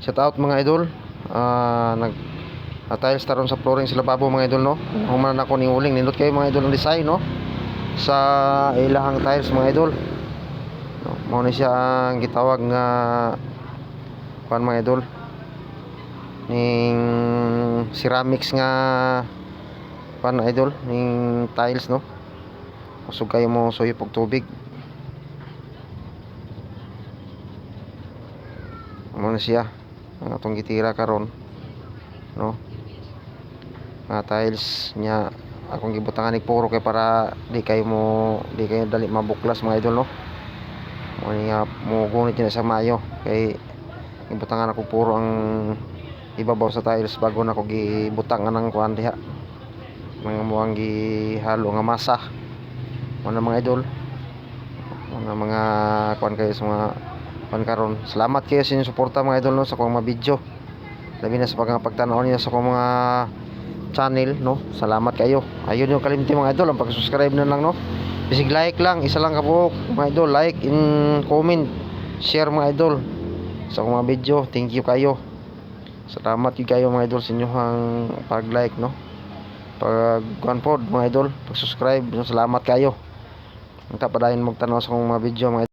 Shout out mga idol. Ah, nag uh, tiles taron sa flooring sila babo mga idol no. Human ako ni uling nindot kayo mga idol ng design no. Sa ilahang tiles mga idol. No, mao ni siya ang gitawag nga kuan mga idol. Ning ceramics nga kuan idol, ning tiles no. Kusog kayo mo suyop og tubig. Mao siya ang atong gitira karon no? Nga tiles nya akong gibutangan ni puro kay para di kayo mo di kayo dali mabuklas mga idol no? Mo nga mo gunit yun sa mayo. Kay gibutangan ako puro ang ibabaw sa tiles bago na ako gibutangan ng kuan diha. Mga muang gihalo nga masa. Mo na mga idol. Mga mga kuan kayo sa mga kuan karon salamat kayo sa inyong suporta mga idol no sa akong mga video. Labi na sa pag pagtanaw niyo sa akong mga channel no. Salamat kayo. Ayun yung kalimti mga idol ang pag-subscribe na lang no. Bisig like lang isa lang ka po mga idol. Like in comment share mga idol sa akong mga video. Thank you kayo. Salamat yung kayo mga idol sa inyong pag like no. Pag kuan pod mga idol pag subscribe no, salamat kayo. Ang tapadayon magtanaw sa akong mga video mga idol